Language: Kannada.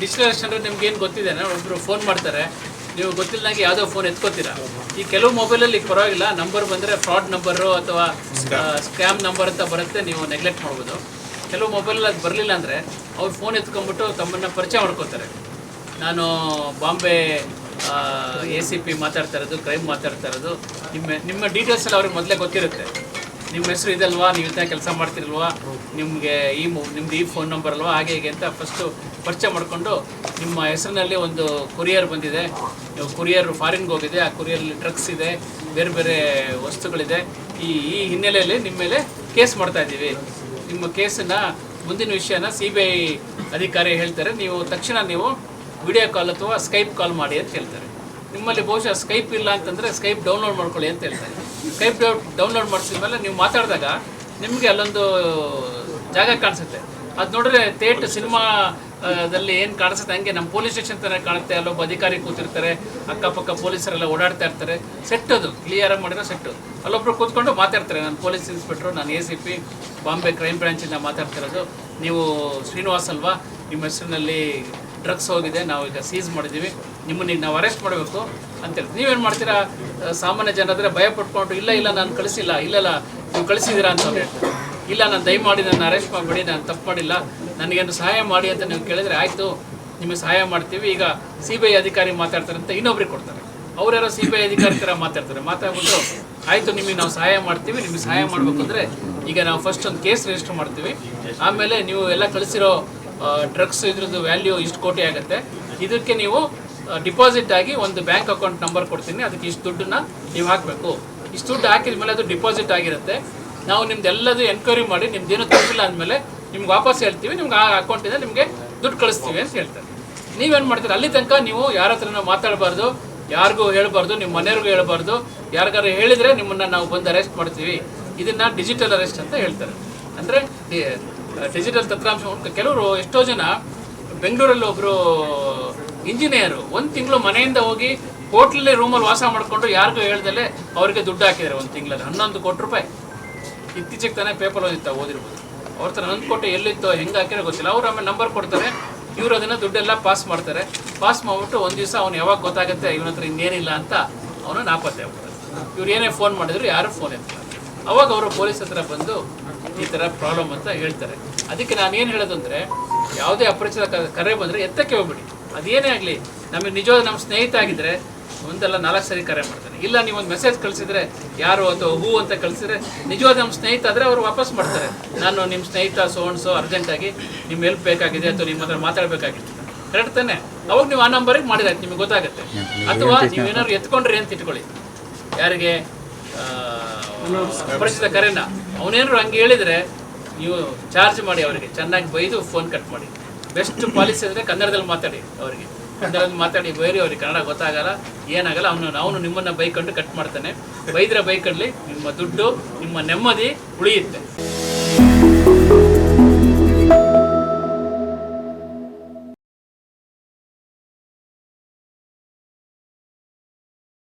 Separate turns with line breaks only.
ಡಿಜಿಟಲ್ ಅಂದರೆ ನಿಮ್ಗೆ ಏನು ಗೊತ್ತಿದೆ ಒಬ್ಬರು ಫೋನ್ ಮಾಡ್ತಾರೆ. ನೀವು ಗೊತ್ತಿಲ್ಲದಂಗೆ ಯಾವುದೋ ಫೋನ್ ಎತ್ಕೋತೀರಾ? ಈ ಕೆಲವು ಮೊಬೈಲಲ್ಲಿ ಪರವಾಗಿಲ್ಲ ನಂಬರ್ ಬಂದರೆ ಫ್ರಾಡ್ ನಂಬರು ಅಥವಾ ಸ್ಕ್ಯಾಮ್ ನಂಬರ್ ಅಂತ ಬರುತ್ತೆ ನೀವು ನೆಗ್ಲೆಕ್ಟ್ ಮಾಡ್ಬೋದು. ಕೆಲವು ಮೊಬೈಲಲ್ಲಿ ಅದು ಬರಲಿಲ್ಲ ಅಂದರೆ ಅವ್ರು ಫೋನ್ ಎತ್ಕೊಂಡ್ಬಿಟ್ಟು ತಮ್ಮನ್ನು ಪರಿಚಯ ಮಾಡ್ಕೋತಾರೆ. ನಾನು ಬಾಂಬೆ ಎ ಸಿ ಪಿ ಮಾತಾಡ್ತಾ ಇರೋದು ಕ್ರೈಮ್ ಮಾತಾಡ್ತಾ ಇರೋದು ನಿಮ್ಮ ನಿಮ್ಮ ಡೀಟೇಲ್ಸ್ ಎಲ್ಲ ಅವ್ರಿಗೆ ಮೊದಲೇ ಗೊತ್ತಿರುತ್ತೆ. ನಿಮ್ಮ ಹೆಸರು ಇದಲ್ವಾ? ನೀವು ಇಂಥ ಕೆಲಸ ಮಾಡ್ತಿರಲ್ವಾ? ನಿಮಗೆ ಈ ನಿಮ್ಮದು ಈ ಫೋನ್ ನಂಬರ್ ಅಲ್ವಾ? ಹಾಗೆ ಹೀಗೆ ಅಂತ ಫಸ್ಟು ಪರಿಚಯ ಮಾಡಿಕೊಂಡು ನಿಮ್ಮ ಹೆಸರಿನಲ್ಲಿ ಒಂದು ಕೊರಿಯರ್ ಬಂದಿದೆ. ಕೊರಿಯರ್ ಫಾರಿನ್ಗೆ ಹೋಗಿದೆ. ಆ ಕೊರಿಯರಲ್ಲಿ ಡ್ರಗ್ಸ್ ಇದೆ. ಬೇರೆ ಬೇರೆ ವಸ್ತುಗಳಿದೆ. ಈ ಈ ಹಿನ್ನೆಲೆಯಲ್ಲಿ ನಿಮ್ಮ ಮೇಲೆ ಕೇಸ್ ಮಾಡ್ತಾ ಇದ್ದೀವಿ. ನಿಮ್ಮ ಕೇಸನ್ನು ಮುಂದಿನ ವಿಷಯನ ಸಿ ಬಿ ಐ ಅಧಿಕಾರಿ ಹೇಳ್ತಾರೆ. ನೀವು ತಕ್ಷಣ ನೀವು ವಿಡಿಯೋ ಕಾಲ್ ಅಥವಾ ಸ್ಕೈಪ್ ಕಾಲ್ ಮಾಡಿ ಅಂತ ಹೇಳ್ತಾರೆ. ನಿಮ್ಮಲ್ಲಿ ಬಹುಶಃ ಸ್ಕೈಪ್ ಇಲ್ಲ ಅಂತಂದರೆ ಸ್ಕೈಪ್ ಡೌನ್ಲೋಡ್ ಮಾಡ್ಕೊಳ್ಳಿ ಅಂತ ಹೇಳ್ತಾರೆ. ಸ್ಕೈಪ್ ಡೌನ್ಲೋಡ್ ಮಾಡಿಸಿದ ಮೇಲೆ ನೀವು ಮಾತಾಡಿದಾಗ ನಿಮಗೆ ಅಲ್ಲೊಂದು ಜಾಗ ಕಾಣಿಸುತ್ತೆ. ಅದು ನೋಡಿದ್ರೆ ಥೇಟ್ ಸಿನಿಮಾ ದಲ್ಲಿ ಏನು ಕಾಣಿಸುತ್ತೆ ಹಂಗೆ ನಮ್ಮ ಪೊಲೀಸ್ ಸ್ಟೇಷನ್ ಥರ ಕಾಣುತ್ತೆ, ಅಲ್ಲೊಬ್ಬ ಅಧಿಕಾರಿ ಕೂತಿರ್ತಾರೆ, ಅಕ್ಕಪಕ್ಕ ಪೊಲೀಸರೆಲ್ಲ ಓಡಾಡ್ತಾ ಇರ್ತಾರೆ. ಸೆಟ್ ಅದು ಕ್ಲಿಯರಾಗಿ ಮಾಡಿರೋ ಸೆಟ್ಟು ಅಲ್ಲೊಬ್ರು ಕೂತ್ಕೊಂಡು ಮಾತಾಡ್ತಾರೆ, ನಾನು ಪೊಲೀಸ್ ಇನ್ಸ್ಪೆಕ್ಟ್ರು, ನಾನು A C P Bombay crime ಬ್ರಾಂಚಿಂದ ಮಾತಾಡ್ತಿರೋದು. ನೀವು ಶ್ರೀನಿವಾಸ್ ಅಲ್ವಾ? ನಿಮ್ಮ ಹೆಸರಿನಲ್ಲಿ ಡ್ರಗ್ಸ್ ಹೋಗಿದೆ ನಾವು ಈಗ ಸೀಸ್ ಮಾಡಿದ್ದೀವಿ. ನಿಮ್ಮನ್ನ ಈಗ ನಾವು ಅರೆಸ್ಟ್ ಮಾಡಬೇಕು ಅಂತೇಳಿ ನೀವೇನು ಮಾಡ್ತೀರಾ? ಸಾಮಾನ್ಯ ಜನರಾದ್ರೆ ಭಯ ಪಟ್ಕೊಂಡು, ಇಲ್ಲ ಇಲ್ಲ, ನಾನು ಕಳಿಸಿಲ್ಲ ಇಲ್ಲಲ್ಲ ನೀವು ಕಳಿಸಿದ್ದೀರಾ ಅಂತ ಹೇಳ್ತಾರೆ. ಇಲ್ಲ, ನಾನು ದಯಮಾಡಿ ನನ್ನ ಅರೆಸ್ಟ್ ಮಾಡಬೇಡಿ, ನಾನು ತಪ್ಪು ಮಾಡಿಲ್ಲ, ನನಗೇನು ಸಹಾಯ ಮಾಡಿ ಅಂತ ನೀವು ಕೇಳಿದರೆ ಆಯಿತು, ನಿಮಗೆ ಸಹಾಯ ಮಾಡ್ತೀವಿ. ಈಗ ಸಿ ಬಿ ಐ ಅಧಿಕಾರಿ ಮಾತಾಡ್ತಾರೆ ಅಂತ ಇನ್ನೊಬ್ರಿಗೆ ಕೊಡ್ತಾರೆ. ಅವರ್ಯಾರೋ ಸಿ ಬಿ ಐ ಅಧಿಕಾರಿ ಥರ ಮಾತಾಡ್ತಾರೆ. ಮಾತಾಡ್ಬಿಟ್ಟು ಆಯಿತು, ನಿಮಗೆ ನಾವು ಸಹಾಯ ಮಾಡ್ತೀವಿ, ನಿಮಗೆ ಸಹಾಯ ಮಾಡಬೇಕು ಅಂದರೆ ಈಗ ನಾವು ಫಸ್ಟ್ ಒಂದು ಕೇಸ್ ರಿಜಿಸ್ಟರ್ ಮಾಡ್ತೀವಿ. ಆಮೇಲೆ ನೀವು ಎಲ್ಲ ಕಳಿಸಿರೋ ಡ್ರಗ್ಸ್ ಇದ್ರದ್ದು ವ್ಯಾಲ್ಯೂ ಇಷ್ಟು ಕೋಟಿ ಆಗುತ್ತೆ. ಇದಕ್ಕೆ ನೀವು ಡಿಪಾಸಿಟ್ ಆಗಿ ಒಂದು ಬ್ಯಾಂಕ್ ಅಕೌಂಟ್ ನಂಬರ್ ಕೊಡ್ತೀನಿ. ಅದಕ್ಕೆ ಇಷ್ಟು ದುಡ್ಡನ್ನ ನೀವು ಹಾಕಬೇಕು. ಇಷ್ಟು ದುಡ್ಡು ಹಾಕಿದ ಮೇಲೆ ಅದು ಡಿಪಾಸಿಟ್ ಆಗಿರುತ್ತೆ. ನಾವು ನಿಮ್ದು ಎಲ್ಲದು ಎನ್ಕ್ವೈರಿ ಮಾಡಿ, ನಿಮ್ದೇನು ತಪ್ಪಿಲ್ಲ ಅಂದಮೇಲೆ ನಿಮ್ಗೆ ವಾಪಸ್ ಹೇಳ್ತೀವಿ. ನಿಮ್ಗೆ ಆ ಅಕೌಂಟಿಂದ ನಿಮಗೆ ದುಡ್ಡು ಕಳಿಸ್ತೀವಿ ಅಂತ ಹೇಳ್ತಾರೆ. ನೀವೇನು ಮಾಡ್ತೀರಿ? ಅಲ್ಲಿ ತನಕ ನೀವು ಯಾರ ಹತ್ರನೂ ಮಾತಾಡಬಾರ್ದು, ಯಾರಿಗೂ ಹೇಳಬಾರ್ದು, ನಿಮ್ಮ ಮನೆಯವ್ರಿಗೂ ಹೇಳಬಾರ್ದು. ಯಾರಿಗಾರು ಹೇಳಿದರೆ ನಿಮ್ಮನ್ನು ನಾವು ಬಂದು ಅರೆಸ್ಟ್ ಮಾಡ್ತೀವಿ. ಇದನ್ನು ಡಿಜಿಟಲ್ ಅರೆಸ್ಟ್ ಅಂತ ಹೇಳ್ತಾರೆ. ಅಂದರೆ ಡಿಜಿಟಲ್ ತಂತ್ರಾಂಶ ಕೆಲವರು ಎಷ್ಟೋ ಜನ ಬೆಂಗಳೂರಲ್ಲಿ ಒಬ್ಬರು ಇಂಜಿನಿಯರು ಒಂದು ತಿಂಗಳು ಮನೆಯಿಂದ ಹೋಗಿ ಹೋಟ್ಲಲ್ಲಿ ರೂಮಲ್ಲಿ ವಾಸ ಮಾಡಿಕೊಂಡು ಯಾರಿಗೂ ಹೇಳ್ದಲೆ ಅವರಿಗೆ ದುಡ್ಡು ಹಾಕಿದ್ದಾರೆ ಒಂದು ತಿಂಗಳಲ್ಲಿ. ಹನ್ನೊಂದು ಕೋಟಿ ರೂಪಾಯಿ. ಇತ್ತೀಚೆಗೆ ತಾನೇ ಪೇಪರ್ ಓದಿತ್ತ, ಓದಿರ್ಬೋದು. ಅವ್ರ ಹತ್ರ ಹನ್ನೊಂದು ಕೋಟಿ ಎಲ್ಲಿತ್ತೋ, ಹೆಂಗೆ ಹಾಕಿರೋ ಗೊತ್ತಿಲ್ಲ. ಅವ್ರು ಆಮೇಲೆ ನಂಬರ್ ಕೊಡ್ತಾರೆ. ಇವರು ಅದನ್ನು ದುಡ್ಡೆಲ್ಲ ಪಾಸ್ ಮಾಡ್ತಾರೆ. ಪಾಸ್ ಮಾಡಿಬಿಟ್ಟು ಒಂದು ದಿವಸ ಅವ್ನು ಯಾವಾಗ ಗೊತ್ತಾಗುತ್ತೆ, ಇವನ ಹತ್ರ ಇನ್ನೇನಿಲ್ಲ ಅಂತ ಅವನು ನಾಪತ್ತೆ ಆಗ್ಬಿಡ್ತಾರೆ ಇವ್ರು ಏನೇ ಫೋನ್ ಮಾಡಿದ್ರು ಯಾರು ಫೋನ್ ಎತ್ತಲ್ಲ ಅವಾಗ ಅವರು ಪೊಲೀಸ್ ಹತ್ರ ಬಂದು ಈ ಥರ ಪ್ರಾಬ್ಲಮ್ ಅಂತ ಹೇಳ್ತಾರೆ. ಅದಕ್ಕೆ ನಾನು ಏನು ಹೇಳೋದು ಅಂದರೆ ಯಾವುದೇ ಅಪರಿಚಿತ ಕರೆ ಬಂದರೆ ಎತ್ತಕ್ಕೆ ಹೋಗ್ಬಿಡಿ. ಅದೇನೇ ಆಗಲಿ ನಮಗೆ ನಿಜವಾದ ನಮ್ಮ ಸ್ನೇಹಿತ ಆಗಿದ್ದರೆ ಒಂದಲ್ಲ ನಾಲ್ಕು ಸರಿ ಕರೆ ಮಾಡ್ತಾನೆ. ಇಲ್ಲ ನೀವು ಒಂದು ಮೆಸೇಜ್ ಕಳಿಸಿದ್ರೆ ಯಾರು ಅಥವಾ ಹೂ ಅಂತ ಕಳಿಸಿದ್ರೆ ನಿಜವಾದ ನಮ್ಮ ಸ್ನೇಹಿತ ಆದರೆ ಅವರು ವಾಪಸ್ ಮಾಡ್ತಾರೆ. ನಾನು ನಿಮ್ಮ ಸ್ನೇಹಿತ ಸೋಣ್ಸೋ ಅರ್ಜೆಂಟಾಗಿ ನಿಮ್ಮ ಹೆಲ್ಪ್ ಬೇಕಾಗಿದೆ ಅಥವಾ ನಿಮ್ಮ ಹತ್ರ ಮಾತಾಡಬೇಕಾಗಿದೆ ಕರೆಕ್ಟ್ ತಾನೆ? ಅವಾಗ ನೀವು ಆ ನಂಬರಿಗೆ ಮಾಡಿದಾಯ್ತು ನಿಮಗೆ ಗೊತ್ತಾಗುತ್ತೆ. ಅಥವಾ ನೀವೇನಾದ್ರು ಎತ್ಕೊಂಡ್ರಿ ಅಂತ ಇಟ್ಕೊಳ್ಳಿ. ಯಾರಿಗೆ? ಪರಿಚಿತ ಕರೆನ. ಅವನೇನಾದ್ರು ಹಂಗೆ ಹೇಳಿದ್ರೆ ನೀವು ಚಾರ್ಜ್ ಮಾಡಿ ಅವರಿಗೆ. ಚೆನ್ನಾಗಿ ಬೈದು ಫೋನ್ ಕಟ್ ಮಾಡಿ. ಬೆಸ್ಟ್ ಪಾಲಿಸಿ ಅಂದರೆ ಕನ್ನಡದಲ್ಲಿ ಮಾತಾಡಿ ಅವರಿಗೆ. ಕನ್ನಡದಲ್ಲಿ ಮಾತಾಡಿ ಬೇರೆ ಅವ್ರಿಗೆ ಕನ್ನಡ ಗೊತ್ತಾಗಲ್ಲ, ಏನಾಗಲ್ಲ, ಅವನು ಅವನು ನಿಮ್ಮನ್ನು ಬೈಕೊಂಡು ಕಟ್ ಮಾಡ್ತಾನೆ. ಬೈದ್ರೆ ಬೈಕಲ್ಲಿ ನಿಮ್ಮ ದುಡ್ಡು, ನಿಮ್ಮ ನೆಮ್ಮದಿ ಉಳಿಯುತ್ತೆ.